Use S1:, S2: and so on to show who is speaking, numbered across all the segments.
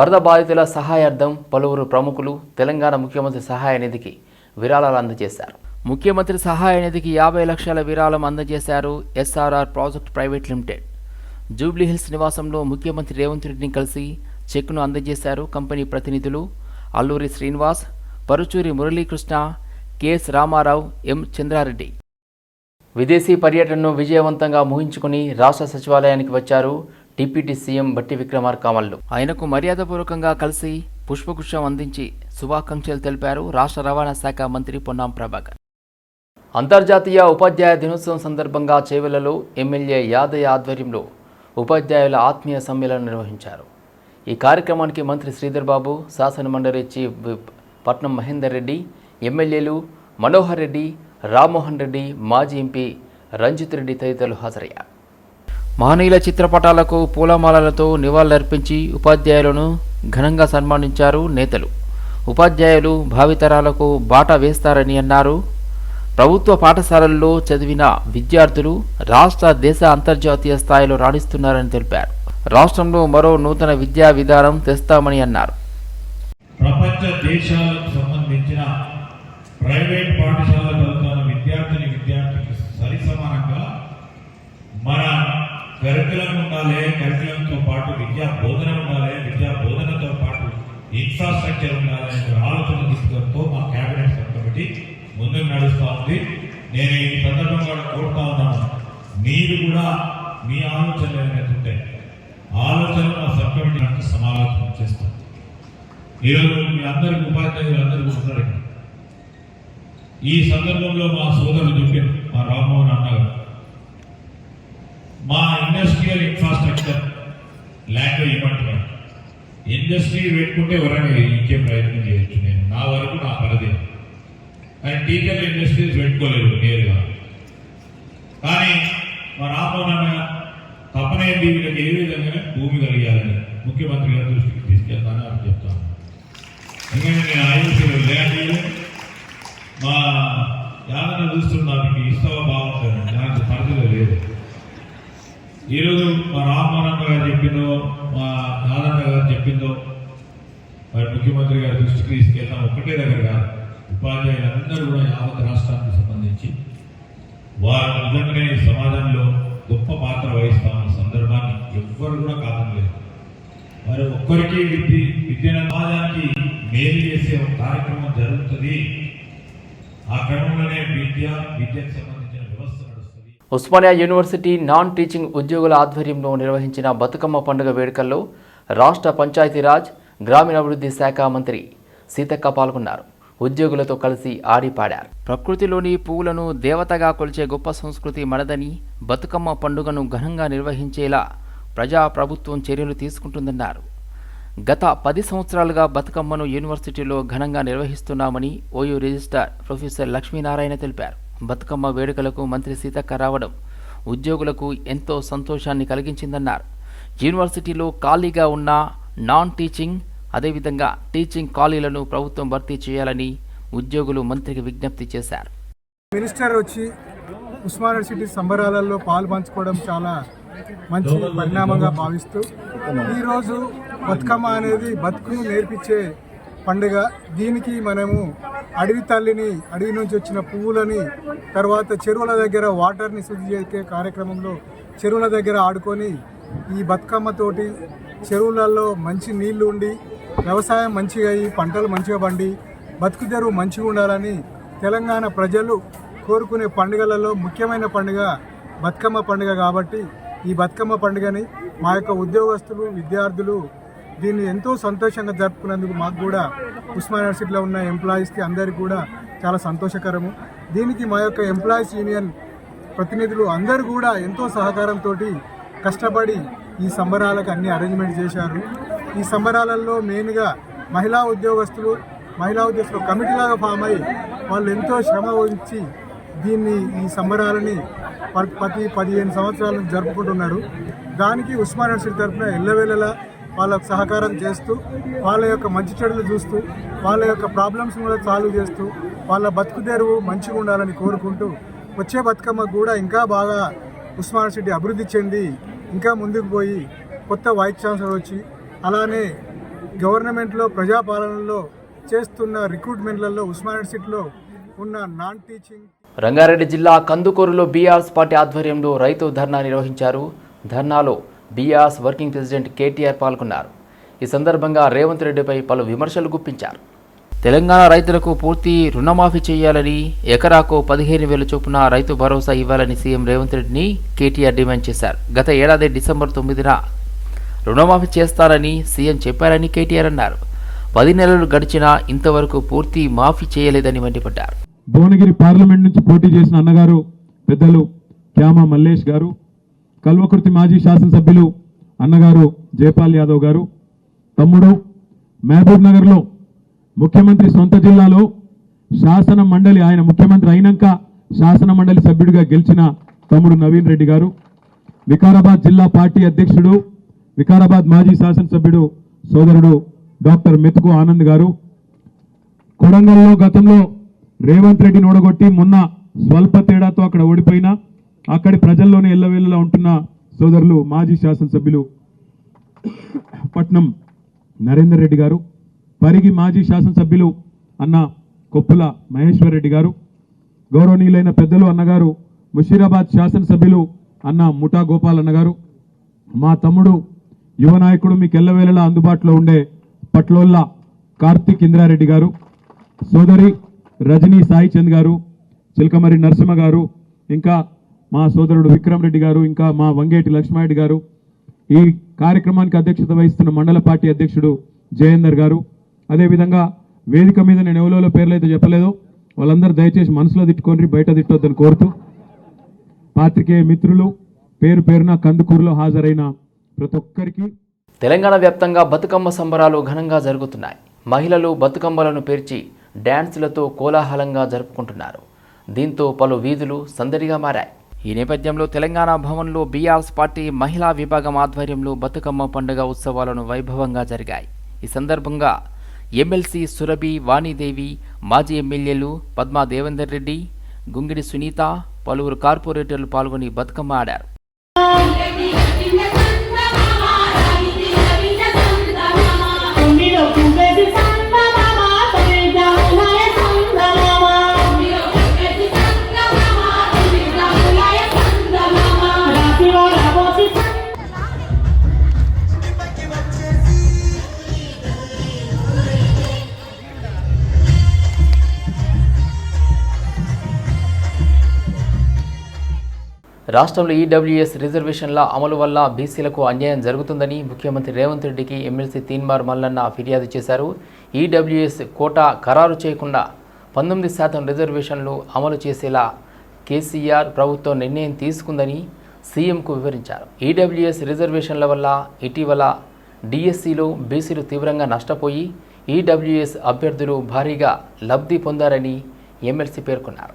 S1: వరద బాధితుల సహాయార్థం పలువురు ప్రముఖులు తెలంగాణ ముఖ్యమంత్రి సహాయ నిధికి విరాళాలు అందజేశారు. ముఖ్యమంత్రి సహాయ నిధికి యాభై లక్షల విరాళం అందజేశారు SRR project private limited. Jubilee Hills నివాసంలో ముఖ్యమంత్రి రేవంత్ రెడ్డిని కలిసి చెక్ను అందజేశారు కంపెనీ ప్రతినిధులు అల్లూరి శ్రీనివాస్ పరుచూరి మురళీకృష్ణ కెఎస్ రామారావు ఎం. చంద్రారెడ్డి. విదేశీ పర్యటనను విజయవంతంగా ముగించుకుని రాష్ట్ర సచివాలయానికి వచ్చారు డిప్యూటీ సీఎం బట్టి విక్రమార్కామల్లు. ఆయనకు మర్యాదపూర్వకంగా కలిసి పుష్పగుచ్చం అందించి శుభాకాంక్షలు తెలిపారు రాష్ట్ర రవాణా శాఖ మంత్రి పొన్నాం ప్రభాకర్. అంతర్జాతీయ ఉపాధ్యాయ దినోత్సవం సందర్భంగా చేవెళ్ళలో ఎమ్మెల్యే యాదయ్య ఆధ్వర్యంలో ఉపాధ్యాయుల ఆత్మీయ సమ్మేళనం నిర్వహించారు. ఈ కార్యక్రమానికి మంత్రి శ్రీధర్ బాబు శాసనమండలి చీఫ్ విప్ పట్నం మహేందర్ రెడ్డి ఎమ్మెల్యేలు మనోహర్ రెడ్డి రామ్మోహన్ రెడ్డి మాజీ ఎంపీ రంజిత్ రెడ్డి తదితరులు హాజరయ్యారు. మహనీయుల చిత్రపటాలకు పూలమాలలతో నివాళులర్పించి ఉపాధ్యాయులను ఘనంగా సన్మానించారు నేతలు. ఉపాధ్యాయులు భావితరాలకు బాట వేస్తారని అన్నారు. ప్రభుత్వ పాఠశాలల్లో చదివిన విద్యార్థులు రాష్ట్ర దేశ అంతర్జాతీయ స్థాయిలో రాణిస్తున్నారని తెలిపారు. రాష్ట్రంలో మరో నూతన విద్యా విధానం తెస్తామని అన్నారు.
S2: ప్రపంచ దేశాలకు సంబంధించిన ప్రైవేట్ పాఠశాల కరికులం ఉండాలి కరికులంతో పాటు విద్యా బోధన ఉండాలి విద్యా బోధనతో పాటు ఇన్ఫ్రాస్ట్రక్చర్ ఉండాలి అనే ఆలోచన తీసుకుంటూ మా కేబినెట్ సబ్ కమిటీ ముందుకు నడుస్తూ ఉంది. నేను ఈ సందర్భంగా కూడా కోరుతా ఉన్నాను. మీరు కూడా మీ ఆలోచనలు ఏమైతుంటే ఆలోచన ఆలోచనలు మా సబ్ కమిటీ నాకు సమాలోచన చేస్తాం ఈరోజు మీ అందరికి ఉపాధ్యాయులు అందరికీ వస్తారు ఈ సందర్భంలో మా సోదరులు చెప్పారు మా రామ్మోహన్ అన్నగారు ఇండస్ట్రియల్ ఇన్ఫ్రాస్ట్రక్చర్ ల్యాండ్ ఇవ్వమంటున్నాను ఇండస్ట్రీ పెట్టుకుంటే ఎవరైనా ఇచ్చే ప్రయత్నం చేయొచ్చు. నేను నా వరకు నా పరిధి. కానీ టీచర్ ఇండస్ట్రీస్ పెట్టుకోలేదు నేరుగా. కానీ మా రామ్మోహన్ అన్న తపన వీళ్ళకి ఏ విధంగా భూమి కలిగాలని ముఖ్యమంత్రి గారి దృష్టికి తీసుకెళ్తానని అని చెప్తాను. ఎందుకంటే నేను ఐఎస్సీలో ల్యాండ్ మా యాదన మీకు ఇస్తావా బాగుంటుంది నాకు పరిధిలో లేదు. ఈరోజు మా రామ్మోహన్ గారు చెప్పిందో మా యాదన్న గారు చెప్పిందో మరి ముఖ్యమంత్రి గారి దృష్టికి తీసుకెళ్తాం. ఒక్కటే దగ్గర కాదు ఉపాధ్యాయులందరూ కూడా యావత్ రాష్ట్రానికి సంబంధించి వారు నిజంగానే సమాజంలో గొప్ప పాత్ర వహిస్తామన్న సందర్భాన్ని ఎవ్వరు కూడా కాదనలేదు. మరి ఒక్కరికి విద్య విద్యను సమాజానికి మేలు చేసే ఒక కార్యక్రమం జరుగుతుంది. ఆ క్రమంలోనే విద్య విద్యకు
S1: ఉస్మానియా యూనివర్సిటీ నాన్ టీచింగ్ ఉద్యోగుల ఆధ్వర్యంలో నిర్వహించిన బతుకమ్మ పండుగ వేడుకల్లో రాష్ట్ర పంచాయతీరాజ్ గ్రామీణాభివృద్ధి శాఖ మంత్రి సీతక్క పాల్గొన్నారు. ఉద్యోగులతో కలిసి ఆడిపాడారు. ప్రకృతిలోని పువ్వులను దేవతగా కొలిచే గొప్ప సంస్కృతి మనదని బతుకమ్మ పండుగను ఘనంగా నిర్వహించేలా ప్రజా ప్రభుత్వం చర్యలు తీసుకుంటుందన్నారు. గత పది సంవత్సరాలుగా బతుకమ్మను యూనివర్సిటీలో ఘనంగా నిర్వహిస్తున్నామని ఓయూ రిజిస్ట్రార్ ప్రొఫెసర్ లక్ష్మీనారాయణ తెలిపారు. బతుకమ్మ వేడుకలకు మంత్రి సీతక్క రావడం ఉద్యోగులకు ఎంతో సంతోషాన్ని కలిగించిందన్నారు. యూనివర్సిటీలో ఖాళీగా ఉన్న నాన్ టీచింగ్ అదేవిధంగా టీచింగ్ ఖాళీలను ప్రభుత్వం భర్తీ చేయాలని ఉద్యోగులు మంత్రికి విజ్ఞప్తి చేశారు.
S3: మినిస్టర్ వచ్చి ఉస్మాన్ యూనివర్సిటీ సంబరాలలో పాలు పంచుకోవడం చాలా మంచి పరిణామంగా భావిస్తూ ఈరోజు బతుకమ్మ అనేది బతుకును నేర్పించే పండుగ. దీనికి మనము అడవి తల్లిని అడవి నుంచి వచ్చిన పువ్వులని తర్వాత చెరువుల దగ్గర వాటర్ని శుద్ధి చేసే కార్యక్రమంలో చెరువుల దగ్గర ఆడుకొని ఈ బతుకమ్మతోటి చెరువులలో మంచి నీళ్ళు ఉండి వ్యవసాయం మంచిగా అయ్యి పంటలు మంచిగా పండి బతుకు తెరువు మంచిగా ఉండాలని తెలంగాణ ప్రజలు కోరుకునే పండుగలలో ముఖ్యమైన పండుగ బతుకమ్మ పండుగ కాబట్టి ఈ బతుకమ్మ పండుగని మా యొక్క ఉద్యోగస్తులు విద్యార్థులు దీన్ని ఎంతో సంతోషంగా జరుపుకున్నందుకు మాకు కూడా ఉస్మాన్ యూనివర్సిటీలో ఉన్న ఎంప్లాయీస్కి అందరికీ కూడా చాలా సంతోషకరము. దీనికి మా యొక్క ఎంప్లాయీస్ యూనియన్ ప్రతినిధులు అందరూ కూడా ఎంతో సహకారంతో కష్టపడి ఈ సంబరాలకు అన్ని అరేంజ్మెంట్ చేశారు. ఈ సంబరాలలో మెయిన్గా మహిళా ఉద్యోగస్తులు మహిళా ఉద్యోగస్తులు కమిటీలాగా ఫామ్ అయ్యి వాళ్ళు ఎంతో శ్రమ వహించి దీన్ని ఈ సంబరాలని ప- ప్రతి పదిహేను సంవత్సరాలను జరుపుకుంటున్నారు. దానికి ఉస్మాన్ యూనివర్సిటీ తరఫున ఎల్లవేళలా వాళ్ళకు సహకారం చేస్తూ వాళ్ళ యొక్క మంచి చెడులు చూస్తూ వాళ్ళ యొక్క ప్రాబ్లమ్స్ కూడా సాల్వ్ చేస్తూ వాళ్ళ బతుకు తెరువు మంచిగా ఉండాలని కోరుకుంటూ వచ్చే బతుకమ్మ కూడా ఇంకా బాగా ఉస్మాన్ సిటీ అభివృద్ధి చెంది ఇంకా ముందుకు పోయి కొత్త వైస్ ఛాన్సలర్ వచ్చి అలానే గవర్నమెంట్లో ప్రజాపాలనలో చేస్తున్న రిక్రూట్మెంట్లలో ఉస్మాన్ సిటీలో ఉన్న నాన్ టీచింగ్
S1: రంగారెడ్డి జిల్లా కందుకూరులో బీఆర్ఎస్ పార్టీ ఆధ్వర్యంలో రైతు ధర్నా నిర్వహించారు. ధర్నాలో బీఆర్ఎస్ వర్కింగ్ ప్రెసిడెంట్ కేటీఆర్ పాల్గొన్నారు. ఈ సందర్భంగా రేవంత్ రెడ్డిపై పలు విమర్శలు గుప్పించారు. తెలంగాణ రైతులకు పూర్తి రుణమాఫీ చేయాలని ఎకరాకు పదిహేను వేల చొప్పున రైతు భరోసా ఇవ్వాలని సీఎం రేవంత్ రెడ్డిని కేటీఆర్ డిమాండ్ చేశారు. గత ఏడాది డిసెంబర్ తొమ్మిదిన రుణమాఫీ చేస్తారని సీఎం చెప్పారని కేటీఆర్ అన్నారు. పది నెలలు గడిచినా ఇంతవరకు పూర్తి మాఫీ చేయలేదని మండిపడ్డారు.
S4: భువనగిరి పార్లమెంట్ నుంచి పోటీ చేసిన అన్నగారు పెద్దలు క్యామా మల్లేష్ గారు కల్వకుర్తి మాజీ శాసనసభ్యులు అన్నగారు జయపాల్ యాదవ్ గారు తమ్ముడు మహబూబ్ నగర్లో ముఖ్యమంత్రి సొంత జిల్లాలో శాసన మండలి ఆయన ముఖ్యమంత్రి అయినాక శాసన మండలి సభ్యుడిగా గెలిచిన తమ్ముడు నవీన్ రెడ్డి గారు వికారాబాద్ జిల్లా పార్టీ అధ్యక్షుడు వికారాబాద్ మాజీ శాసనసభ్యుడు సోదరుడు డాక్టర్ మెతుకు ఆనంద్ గారు. కొడంగల్లో గతంలో రేవంత్ రెడ్డిని ఓడగొట్టి మొన్న స్వల్ప తేడాతో అక్కడ ఓడిపోయినా అక్కడి ప్రజల్లోనే ఎల్లవేళలా ఉంటున్న సోదరులు మాజీ శాసనసభ్యులు పట్నం నరేందర్ రెడ్డి గారు పరిగి మాజీ శాసనసభ్యులు అన్న కొప్పుల మహేశ్వర్ రెడ్డి గారు గౌరవనీయులైన పెద్దలు అన్నగారు ముషీరాబాద్ శాసనసభ్యులు అన్న ముఠా గోపాల్ అన్నగారు మా తమ్ముడు యువ నాయకుడు మీకు ఎల్లవేళలా అందుబాటులో ఉండే పట్లోళ్ళ కార్తిక్ ఇంద్రారెడ్డి గారు సోదరి రజనీ సాయిచంద్ గారు చిలకమరి నరసింహ గారు ఇంకా మా సోదరుడు విక్రమ్ రెడ్డి గారు ఇంకా మా వంగేటి లక్ష్మారెడ్డి గారు ఈ కార్యక్రమానికి అధ్యక్షత వహిస్తున్న మండల పార్టీ అధ్యక్షుడు జయేందర్ గారు. అదేవిధంగా వేదిక మీద నేను ఎవరో పేర్లు అయితే చెప్పలేదు వాళ్ళందరూ దయచేసి మనసులో తిట్టుకొని బయట తిట్టొద్దని కోరుతూ పాత్రికేయ మిత్రులు పేరు పేరున కందుకూరులో హాజరైన ప్రతి ఒక్కరికి
S1: తెలంగాణ వ్యాప్తంగా బతుకమ్మ సంబరాలు ఘనంగా జరుగుతున్నాయి. మహిళలు బతుకమ్మలను పేర్చి డ్యాన్సులతో కోలాహలంగా జరుపుకుంటున్నారు. దీంతో పలు వీధులు సందడిగా మారాయి. ఈ నేపథ్యంలో తెలంగాణ భవన్లో బీఆర్ఎస్ పార్టీ మహిళా విభాగం ఆధ్వర్యంలో బతుకమ్మ పండుగ ఉత్సవాలను వైభవంగా జరిగాయి. ఈ సందర్భంగా ఎమ్మెల్సీ సురభి వాణిదేవి మాజీ ఎమ్మెల్యేలు పద్మా దేవేందర్ రెడ్డి గుంగిడి సునీత పలువురు కార్పొరేటర్లు పాల్గొని బతుకమ్మ ఆడారు. రాష్ట్రంలో ఈడబ్ల్యూఎస్ రిజర్వేషన్ల అమలు వల్ల బీసీలకు అన్యాయం జరుగుతుందని ముఖ్యమంత్రి రేవంత్ రెడ్డికి ఎమ్మెల్సీ తీన్మార్ మల్లన్న ఫిర్యాదు చేశారు. ఈడబ్ల్యూఎస్ కోటా ఖరారు చేయకుండా పంతొమ్మిది శాతం రిజర్వేషన్లు అమలు చేసేలా కేసీఆర్ ప్రభుత్వం నిర్ణయం తీసుకుందని సీఎంకు వివరించారు. ఈడబ్ల్యూఎస్ రిజర్వేషన్ల వల్ల ఇటీవల డిఎస్సిలో బీసీలు తీవ్రంగా నష్టపోయి ఈడబ్ల్యూఎస్ అభ్యర్థులు భారీగా లబ్ధి పొందారని ఎమ్మెల్సీ పేర్కొన్నారు.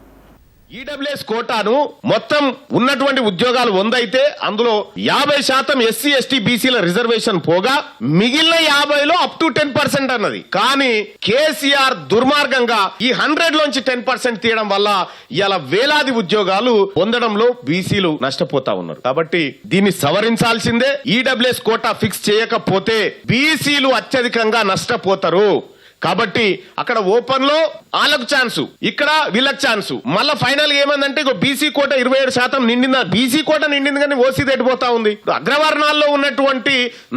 S5: ఈడబ్ల్యూఎస్ కోటాను మొత్తం ఉన్నటువంటి ఉద్యోగాలు వందైతే అందులో యాభై శాతం ఎస్సీ ఎస్టీ బీసీల రిజర్వేషన్ పోగా మిగిలిన యాభైలో అప్ టు టెన్ పర్సెంట్ అన్నది. కానీ కేసీఆర్ దుర్మార్గంగా ఈ హండ్రెడ్ లోంచి టెన్ పర్సెంట్ తీయడం వల్ల ఇలా వేలాది ఉద్యోగాలు పొందడంలో బీసీలు నష్టపోతా ఉన్నారు. కాబట్టి దీన్ని సవరించాల్సిందే. ఈడబ్ల్యూఎస్ కోటా ఫిక్స్ చేయకపోతే బీసీలు అత్యధికంగా నష్టపోతారు. కాబట్టి అక్కడ ఓపెన్లో వాళ్ళకు ఛాన్స్ ఇక్కడ వీళ్ళకి ఛాన్స్ మళ్ళీ ఫైనల్ ఏమందంటే ఇక బీసీ కోట ఇరవై ఏడు శాతం నిండిందా? బీసీ కోట నిండింది కానీ ఓసీ దాటిపోతా ఉంది? అగ్రవర్ణాల్లో ఉన్నటువంటి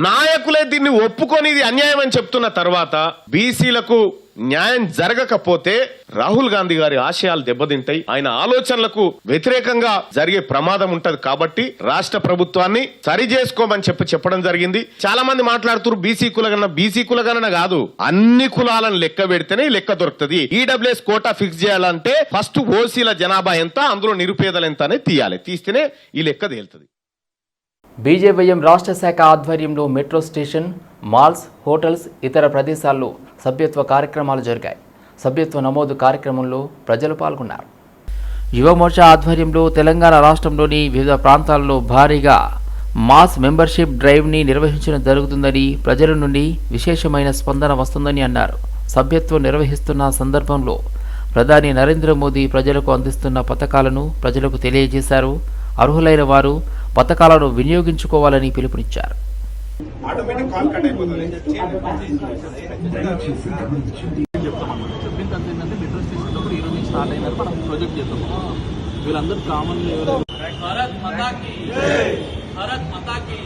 S5: నాయకులే దీన్ని ఒప్పుకొని ఇది అన్యాయం అని చెప్తున్న తర్వాత బీసీలకు న్యాయం జరగకపోతే రాహుల్ గాంధీ గారి ఆశయాలు దెబ్బతింటాయి. ఆయన ఆలోచనలకు వ్యతిరేకంగా జరిగే ప్రమాదం ఉంటది కాబట్టి రాష్ట్ర ప్రభుత్వాన్ని సరి చేసుకోమని చెప్పి చెప్పడం జరిగింది. చాలా మంది మాట్లాడుతున్నారు బీసీ కులగన బీసీ కులగణన కాదు. అన్ని కులాలను లెక్క పెడితేనే లెక్క దొరుకుతుంది. ఈడబ్ల్యూఎస్ కోటా ఫిక్స్ చేయాలంటే ఫస్ట్ ఓసీల జనాభా ఎంత అందులో నిరుపేదలు ఎంత అనేది తీయాలి. తీస్తేనే ఈ లెక్క తేలుతుంది.
S1: బీజేవైఎం రాష్ట్ర శాఖ ఆధ్వర్యంలో మెట్రో స్టేషన్ మాల్స్ హోటల్స్ ఇతర ప్రదేశాల్లో సభ్యత్వ కార్యక్రమాలు జరిగాయి. సభ్యత్వ నమోదు కార్యక్రమంలో ప్రజలు పాల్గొన్నారు. యువమోర్చా ఆధ్వర్యంలో తెలంగాణ రాష్ట్రంలోని వివిధ ప్రాంతాల్లో భారీగా మాస్ మెంబర్షిప్ డ్రైవ్ని నిర్వహించడం జరుగుతుందని ప్రజల నుండి విశేషమైన స్పందన వస్తుందని అన్నారు. సభ్యత్వం నిర్వహిస్తున్న సందర్భంలో ప్రధాని నరేంద్ర మోదీ ప్రజలకు అందిస్తున్న పథకాలను ప్రజలకు తెలియజేశారు. అర్హులైన వారు పథకాలను వినియోగించుకోవాలని పిలుపునిచ్చారు.
S6: వీళ్ళందరూ కామన్ భారత్ మాతాకి భారత్ మాతాకి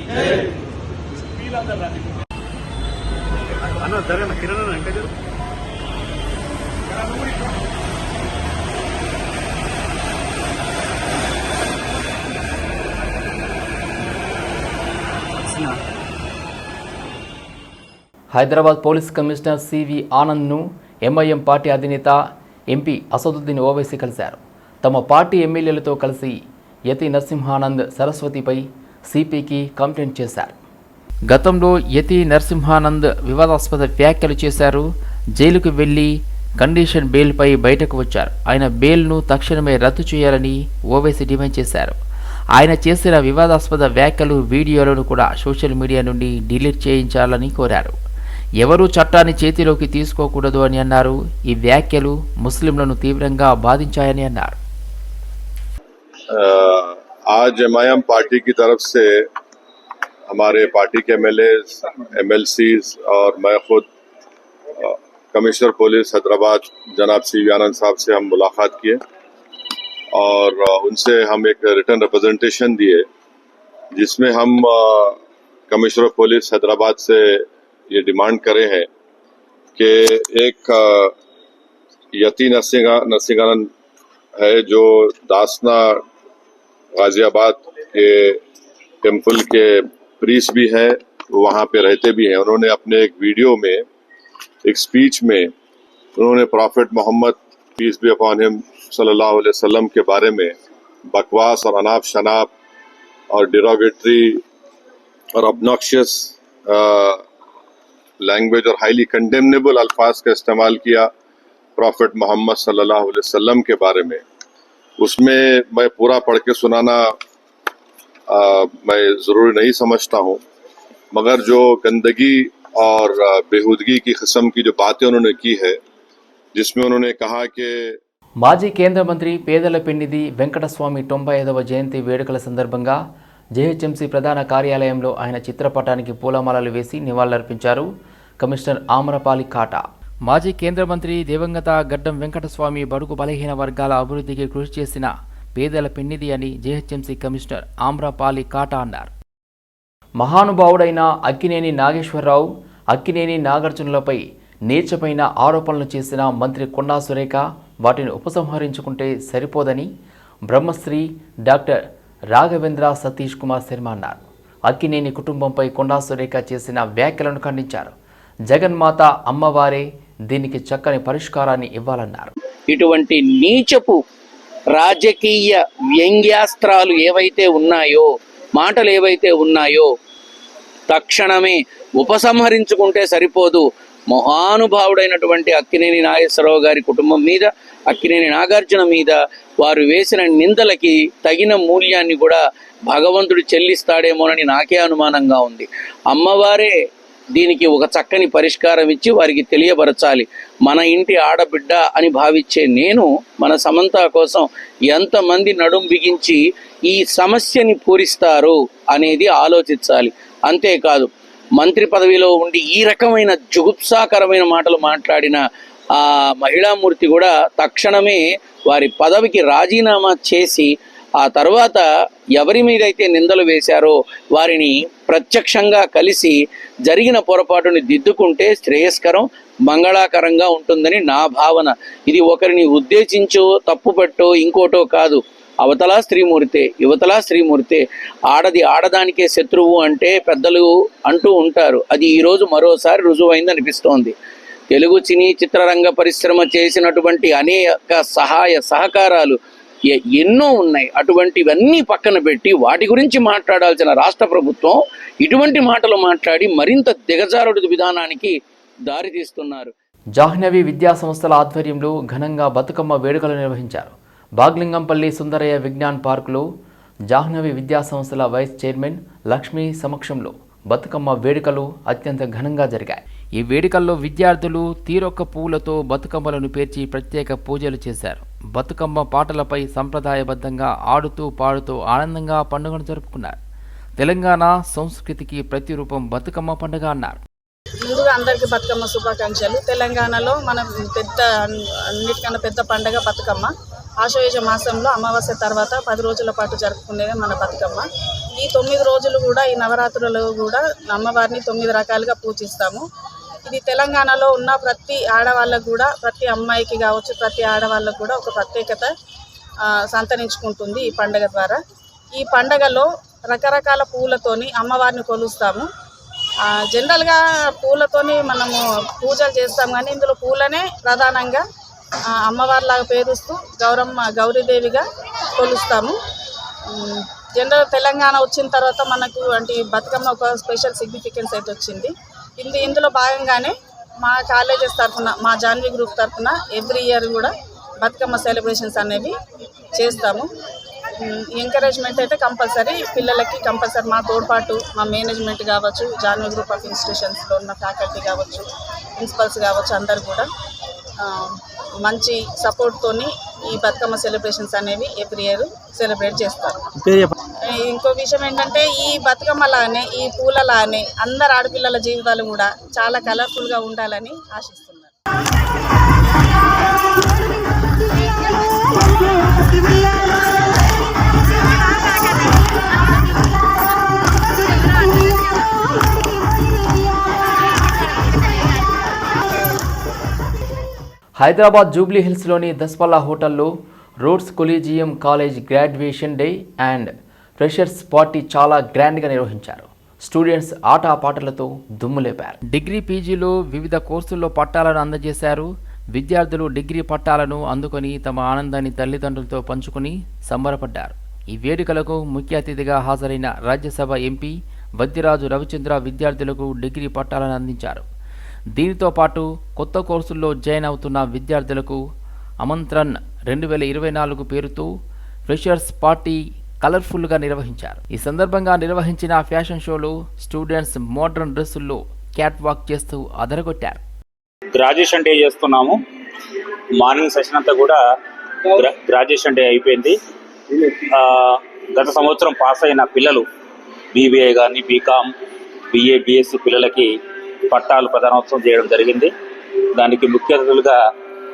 S6: అన్న సరే అన్న కిరణ్ అన్న ఇంకా
S1: హైదరాబాద్ పోలీస్ కమిషనర్ సివి ఆనంద్ను ఎంఐఎం పార్టీ అధినేత ఎంపీ అసదుద్దీన్ ఓవైసీ కలిశారు. తమ పార్టీ ఎమ్మెల్యేలతో కలిసి యతి నరసింహానంద్ సరస్వతిపై సిపికి కంప్లైంట్ చేశారు. గతంలో యతి నరసింహానంద్ వివాదాస్పద వ్యాఖ్యలు చేశారు. జైలుకు వెళ్ళి కండిషన్ బెయిల్పై బయటకు వచ్చారు. ఆయన బెయిల్ను తక్షణమే రద్దు చేయాలని ఓవైసీ డిమాండ్ చేశారు. ఆయన చేసిన వివాదాస్పద వ్యాఖ్యలు వీడియోలను కూడా సోషల్ మీడియా నుండి డిలీట్ చేయించాలని కోరారు ఎవరూ చట్టాన్ని చేతిలోకి తీసుకోకూడదు అని అన్నారు ఈ వ్యాఖ్యలు ముస్లింలను తీవ్రంగా బాధించాయని అన్నారు
S7: अ, आज एमआईएम पार्टी की तरफ से हमारे पार्टी के एमएलए एमएलसी और मैं खुद अ, कमिश्नर पुलिस हैदराबाद जनाब सी आनंद साहब से हम मुलाकात किए और उनसे हम एक रिटर्न रिप्रेजेंटेशन दिए, जिसमें हम कमिश्नर पुलिस हैदराबाद से ये डिमांड करे हैं कि एक यति नरसिंह नरसिंहानंद है जो दासना गाजियाबाद के टेंपल के प्रीस भी हैं, वहाँ पे रहते भी हैं। उन्होंने अपने एक वीडियो में, एक स्पीच में, उन्होंने प्रॉफिट मोहम्मद پیس بی اپان ہم صلی اللہ علیہ وسلم کے بارے میں بکواس اور اناف شناب اور ڈیروگیٹری اور ابنوکشیس لینگویج اور ہائیلی کنڈیمنیبل الفاظ کا استعمال کیا پروفٹ محمد صلی اللہ علیہ وسلم کے بارے میں اس میں میں پورا پڑھ کے سنانا میں ضروری نہیں سمجھتا ہوں مگر جو گندگی اور بےحودگی کی قسم کی جو باتیں انہوں نے کی ہے जिसमें उन्होंने कहा कि
S1: మాజీ కేంద్ర మంత్రి పేదల పెన్నిధి వెంకటస్వామి తొంభై ఐదవ జయంతి వేడుకల సందర్భంగా జేహెచ్ఎంసీ ప్రధాన కార్యాలయంలో ఆయన చిత్రపటానికి పూలమాలలు వేసి నివాళులర్పించారు కమిషనర్ ఆమరపాలి కాటా మాజీ కేంద్ర మంత్రి దివంగత గడ్డం వెంకటస్వామి బడుగు బలహీన వర్గాల అభివృద్ధికి కృషి చేసిన పేదల పెన్నిధి అని జేహెచ్ఎంసీ కమిషనర్ ఆమ్రపాలి కాటా అన్నారు మహానుభావుడైన అక్కినేని నాగేశ్వరరావు అక్కినేని నాగార్జునులపై నీచమైన ఆరోపణలు చేసిన మంత్రి కొండా సురేఖ వాటిని ఉపసంహరించుకుంటే సరిపోదని బ్రహ్మశ్రీ డాక్టర్ రాఘవేంద్ర సతీష్ కుమార్ శర్మ అన్నారు. అక్కినేని కుటుంబంపై కొండా సురేఖ చేసిన వ్యాఖ్యలను ఖండించారు. జగన్మాత అమ్మవారే దీనికి చక్కని పరిష్కారాన్ని ఇవ్వాలన్నారు.
S8: ఇటువంటి నీచపు రాజకీయ వ్యంగ్యాస్త్రాలు ఏవైతే ఉన్నాయో మాటలు ఏవైతే ఉన్నాయో తక్షణమే ఉపసంహరించుకుంటే సరిపోదు. మహానుభావుడైనటువంటి అక్కినేని నాగేశ్వరరావు గారి కుటుంబం మీద అక్కినేని నాగార్జున మీద వారు వేసిన నిందలకి తగిన మూల్యాన్ని కూడా భగవంతుడు చెల్లిస్తాడేమోనని నాకే అనుమానంగా ఉంది. అమ్మవారే దీనికి ఒక చక్కని పరిష్కారం ఇచ్చి వారికి తెలియపరచాలి. మన ఇంటి ఆడబిడ్డ అని భావించే నేను మన సమంత కోసం ఎంతమంది నడుం బిగించి ఈ సమస్యని పూరిస్తారు అనేది ఆలోచించాలి. అంతేకాదు మంత్రి పదవిలో ఉండి ఈ రకమైన జుగుప్సాకరమైన మాటలు మాట్లాడిన ఆ మహిళామూర్తి కూడా తక్షణమే వారి పదవికి రాజీనామా చేసి ఆ తర్వాత ఎవరి మీదైతే నిందలు వేశారో వారిని ప్రత్యక్షంగా కలిసి జరిగిన పొరపాటుని దిద్దుకుంటే శ్రేయస్కరం మంగళాకరంగా ఉంటుందని నా భావన. ఇది ఒకరిని ఉద్దేశించో తప్పుపట్టో ఇంకోటో కాదు. అవతలా స్త్రీమూర్తే యువతలా స్త్రీమూర్తే ఆడది ఆడదానికే శత్రువు అంటే పెద్దలు అంటూ ఉంటారు. అది ఈరోజు మరోసారి రుజువైంది అనిపిస్తోంది. తెలుగు సినీ చిత్రరంగ పరిశ్రమ చేసినటువంటి అనేక సహాయ సహకారాలు ఎన్నో ఉన్నాయి. అటువంటివన్నీ పక్కన పెట్టి వాటి గురించి మాట్లాడాల్సిన రాష్ట్ర ప్రభుత్వం ఇటువంటి మాటలు మాట్లాడి మరింత దిగజారుడు విధానానికి దారితీస్తున్నారు.
S1: జాహ్నవి విద్యా సంస్థల ఆధ్వర్యంలో ఘనంగా బతుకమ్మ వేడుకలు నిర్వహించారు. బాగ్లింగంపల్లి సుందరయ్య విజ్ఞాన్ పార్కులో జాహ్నవి విద్యా సంస్థల వైస్ చైర్మన్ లక్ష్మి సమక్షంలో బతుకమ్మ వేడుకలు అత్యంత ఘనంగా జరిగాయి. ఈ వేడుకల్లో విద్యార్థులు తీరొక్క పువ్వులతో బతుకమ్మలను పేర్చి ప్రత్యేక పూజలు చేశారు. బతుకమ్మ పాటలపై సంప్రదాయబద్ధంగా ఆడుతూ పాడుతూ ఆనందంగా పండుగను జరుపుకున్నారు. తెలంగాణ సంస్కృతికి ప్రతిరూపం బతుకమ్మ పండుగ అన్నారు.
S9: ముందుగా అందరికీ బతుకమ్మ శుభాకాంక్షలు. తెలంగాణలో మన పెద్ద అన్నిటికన్నా పెద్ద పండగ బతుకమ్మ. ఆశ్వయుజ మాసంలో అమావాస్య తర్వాత పది రోజుల పాటు జరుపుకునేది మన బతుకమ్మ. ఈ తొమ్మిది రోజులు కూడా ఈ నవరాత్రులు కూడా అమ్మవారిని తొమ్మిది రకాలుగా పూజిస్తాము. ఇది తెలంగాణలో ఉన్న ప్రతి ఆడవాళ్ళకు కూడా ప్రతి అమ్మాయికి కావచ్చు ప్రతి ఆడవాళ్ళకు కూడా ఒక ప్రత్యేకత సంతరించుకుంటుంది ఈ పండగ ద్వారా. ఈ పండగలో రకరకాల పూలతోని అమ్మవారిని కొలుస్తాము. జనరల్గా పూలతోని మనము పూజలు చేస్తాం కానీ ఇందులో పూలనే ప్రధానంగా అమ్మవారిలాగా పేరుస్తూ గౌరమ్మ గౌరీదేవిగా కొలుస్తాము. జనరల్ తెలంగాణ వచ్చిన తర్వాత మనకు అంటే ఈ బతుకమ్మ ఒక స్పెషల్ సిగ్నిఫికెన్స్ అయితే వచ్చింది. ఇందు ఇందులో భాగంగానే మా కాలేజెస్ తరఫున మా జాన్వీ గ్రూప్ తరఫున ఎవ్రీ ఇయర్ కూడా బతుకమ్మ సెలబ్రేషన్స్ అనేవి చేస్తాము. ఎంకరేజ్మెంట్ అయితే కంపల్సరీ పిల్లలకి కంపల్సరీ మా తోడ్పాటు మా మేనేజ్మెంట్ కావచ్చు జాన్వీ గ్రూప్ ఆఫ్ ఇన్స్టిట్యూషన్స్లో ఉన్న ఫ్యాకల్టీ కావచ్చు ప్రిన్సిపల్స్ కావచ్చు అందరు కూడా. మంచి సపోర్ట్తోని ఈ బతుకమ్మ సెలబ్రేషన్స్ అనేవి ఎవ్రీ ఇయర్ సెలబ్రేట్ చేస్తారు ఇంకో విషయం ఏంటంటే ఈ బతుకమ్మలానే ఈ పూలలానే అందరు ఆడపిల్లల జీవితాలు కూడా చాలా కలర్ఫుల్గా ఉండాలని ఆశిస్తున్నారు
S1: హైదరాబాద్ జూబ్లీ హిల్స్లోని దస్పల్లా హోటల్లో Rhodes collegium college graduation day and freshers party చాలా గ్రాండ్గా నిర్వహించారు. స్టూడెంట్స్ ఆటపాటలతో పాటలతో దుమ్ములేపారు డిగ్రీ పీజీలో వివిధ కోర్సుల్లో పట్టాలను అందజేశారు. విద్యార్థులు డిగ్రీ పట్టాలను అందుకొని తమ ఆనందాన్ని తల్లిదండ్రులతో పంచుకుని సంబరపడ్డారు. ఈ వేడుకలకు ముఖ్య అతిథిగా హాజరైన రాజ్యసభ ఎంపీ వద్దిరాజు రవిచంద్ర విద్యార్థులకు డిగ్రీ పట్టాలను అందించారు. దీనితో పాటు కొత్త కోర్సుల్లో జాయిన్ అవుతున్న విద్యార్థులకు అమంత్రన్ రెండు వేల ఇరవై నాలుగు పేరుతో ఫ్రెషర్స్ పార్టీ కలర్ఫుల్గా నిర్వహించారు. ఈ సందర్భంగా నిర్వహించిన ఫ్యాషన్ షోలో స్టూడెంట్స్ మోడర్న్ డ్రెస్సుల్లో క్యాట్ వాక్ చేస్తూ అదరగొట్టారు.
S10: గ్రాడ్యుయేషన్ డే చేస్తున్నాము. మార్నింగ్ సెషన్ అంతా కూడా గ్రా గ్రాడ్యుయేషన్ డే అయిపోయింది. గత సంవత్సరం పాస్ అయిన పిల్లలు బీబీఏ కానీ బీకామ్ బిఏ బిఎస్సి పిల్లలకి పట్టాలు ప్రధానోత్సవం చేయడం జరిగింది. దానికి ముఖ్య అతిథులుగా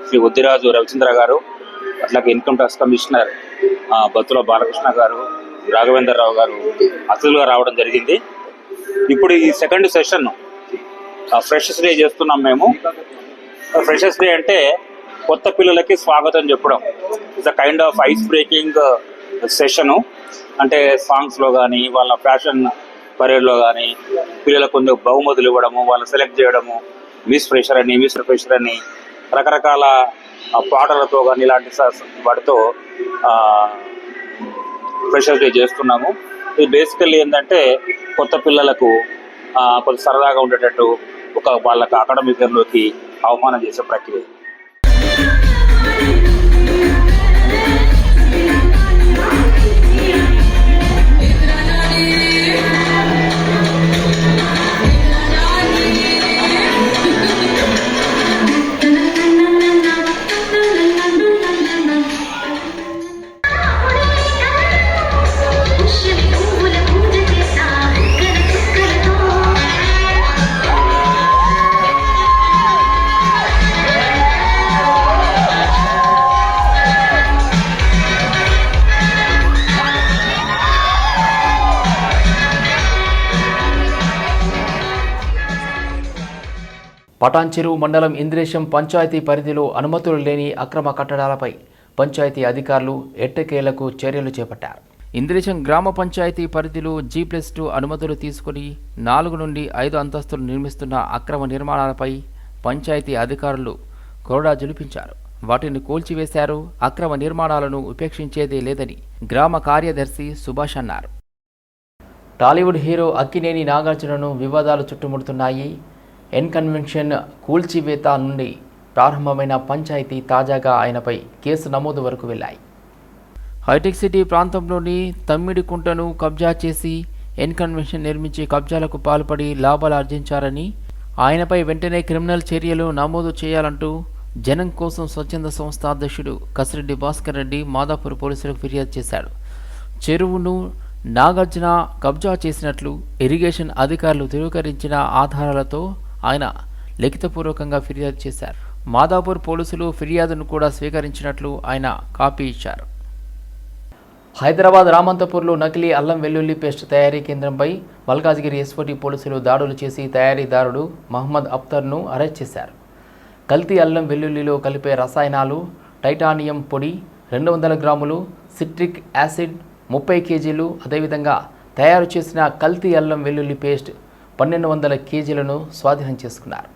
S10: శ్రీ ఉద్దిరాజు రవిచంద్ర గారు అట్లాగే income tax commissioner Battula Balakrishna గారు రాఘవేంద్రరావు గారు అతిథులుగా రావడం జరిగింది. ఇప్పుడు ఈ సెకండ్ సెషన్ ఫ్రెషర్స్ డే చేస్తున్నాం మేము. ఫ్రెషర్స్ డే అంటే కొత్త పిల్లలకి స్వాగతం చెప్పడం. It's a kind of ice breaking session అంటే సాంగ్స్లో కానీ వాళ్ళ ఫ్యాషన్ పరేడ్లో కానీ పిల్లలకు కొన్ని బహుమతులు ఇవ్వడము వాళ్ళని సెలెక్ట్ చేయడము మిస్ ఫ్రెషర్ అని మిస్ ఫ్రెషర్ అని రకరకాల పాటలతో కానీ ఇలాంటి వాటితో ఫ్రెషర్స్ డే చేస్తున్నాము. ఇది బేసికల్లీ ఏంటంటే కొత్త పిల్లలకు కొంచెం సరదాగా ఉండేటట్టు ఒక వాళ్ళకి అకాడమిక్ అవమానం చేసే ప్రక్రియ.
S1: పటాన్చెరు మండలం ఇంద్రేశం పంచాయతీ పరిధిలో అనుమతులు లేని అక్రమ కట్టడాలపై పంచాయతీ అధికారులు ఎట్టకేలకు చర్యలు చేపట్టారు. ఇంద్రేశం గ్రామ పంచాయతీ పరిధిలో జీ ప్లస్ టూ అనుమతులు తీసుకుని నాలుగు నుండి ఐదు అంతస్తులు నిర్మిస్తున్న అక్రమ నిర్మాణాలపై పంచాయతీ అధికారులు కొరడా జులిపించారు. వాటిని కూల్చివేశారు అక్రమ నిర్మాణాలను ఉపేక్షించేదే లేదని గ్రామ కార్యదర్శి సుభాష్ అన్నారు. టాలీవుడ్ హీరో అక్కినేని నాగార్జునను వివాదాలు చుట్టుముడుతున్నాయి. ఎన్ కన్వెన్షన్ కూల్చివేత నుండి ప్రారంభమైన పంచాయతీ తాజాగా ఆయనపై కేసు నమోదు వరకు వెళ్ళాయి. హైటెక్ సిటీ ప్రాంతంలోని తమ్మిడికుంటను కబ్జా చేసి ఎన్ కన్వెన్షన్ నిర్మించి కబ్జాలకు పాల్పడి లాభాలు ఆర్జించారని ఆయనపై వెంటనే క్రిమినల్ చర్యలు నమోదు చేయాలంటూ జనం కోసం స్వచ్ఛంద సంస్థ అధ్యక్షుడు కసిరెడ్డి భాస్కర్ రెడ్డి మాదాపూర్ పోలీసులకు ఫిర్యాదు చేశాడు చెరువును నాగార్జున కబ్జా చేసినట్లు ఇరిగేషన్ అధికారులు ధృవీకరించిన ఆధారాలతో ఆయన లిఖితపూర్వకంగా ఫిర్యాదు చేశారు. మాదాపూర్ పోలీసులు ఫిర్యాదును కూడా స్వీకరించినట్లు ఆయన కాపీ ఇచ్చారు. హైదరాబాద్ రామంతపూర్లో నకిలీ అల్లం వెల్లుల్లి పేస్ట్ తయారీ కేంద్రంపై మల్కాజ్గిరి ఎస్ఓటీ పోలీసులు దాడులు చేసి తయారీదారుడు మహమ్మద్ అఖ్తర్ను అరెస్ట్ చేశారు. కల్తీ అల్లం వెల్లుల్లిలో కలిపే రసాయనాలు టైటానియం పొడి రెండు వందల గ్రాములు సిట్రిక్ యాసిడ్ ముప్పై కేజీలు అదేవిధంగా తయారు చేసిన కల్తీ అల్లం వెల్లుల్లి పేస్ట్ పన్నెండు వందల కేజీలను స్వాధీనం చేసుకున్నారు.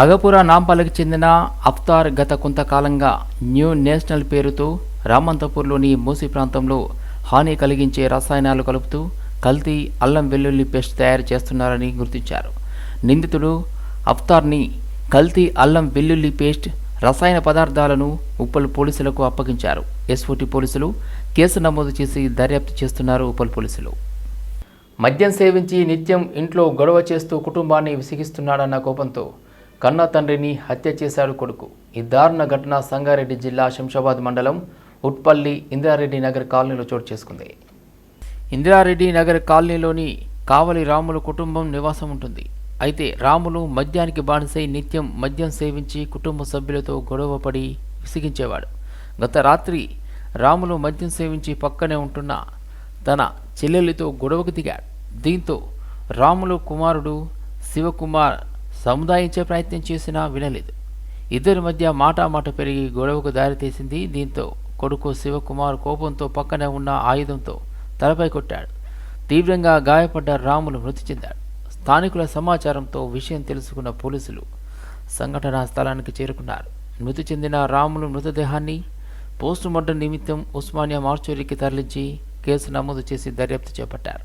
S1: అగపుర నాంపల్లికి చెందిన అఫ్తార్ గత కొంతకాలంగా న్యూ నేషనల్ పేరుతో రామంతపూర్లోని మూసి ప్రాంతంలో హాని కలిగించే రసాయనాలు కలుపుతూ కల్తీ అల్లం వెల్లుల్లి పేస్ట్ తయారు చేస్తున్నారని గుర్తించారు. నిందితుడు అఫ్తార్ని కల్తీ అల్లం వెల్లుల్లి పేస్ట్ రసాయన పదార్థాలను ఉప్పల్ పోలీసులకు అప్పగించారు. ఎస్ఓటి పోలీసులు కేసు నమోదు చేసి దర్యాప్తు చేస్తున్నారు ఉప్పల్ పోలీసులు. మద్యం సేవించి నిత్యం ఇంట్లో గొడవ చేస్తూ కుటుంబాన్ని విసిగిస్తున్నాడన్న కోపంతో కన్న తండ్రిని హత్య చేశాడు కొడుకు. ఈ దారుణ ఘటన సంగారెడ్డి జిల్లా శంషాబాద్ మండలం ఉట్పల్లి ఇందిరారెడ్డి నగర్ కాలనీలో చోటు చేసుకుంది. ఇందిరారెడ్డి నగర్ కాలనీలోని కావలి రాములు కుటుంబం నివాసం ఉంటుంది. అయితే రాములు మద్యానికి బానిసై నిత్యం మద్యం సేవించి కుటుంబ సభ్యులతో గొడవపడి విసిగించేవాడు. గత రాత్రి రాములు మద్యం సేవించి పక్కనే ఉంటున్న తన చెల్లెలితో గొడవకు దిగాడు. దీంతో రాములు కుమారుడు శివకుమార్ సముదాయించే ప్రయత్నం చేసినా వినలేదు. ఇద్దరి మధ్య మాటామాట పెరిగి గొడవకు దారితీసింది దీంతో కొడుకు శివకుమార్ కోపంతో పక్కనే ఉన్న ఆయుధంతో తలపై కొట్టాడు. తీవ్రంగా గాయపడ్డ రాములు మృతి చెందాడు. స్థానికుల సమాచారంతో విషయం తెలుసుకున్న పోలీసులు సంఘటనా స్థలానికి చేరుకున్నారు. మృతి చెందిన రాములు మృతదేహాన్ని పోస్టుమార్టం నిమిత్తం ఉస్మానియా మార్చురీకి తరలించి కేసు నమోదు చేసి దర్యాప్తు చేపట్టారు.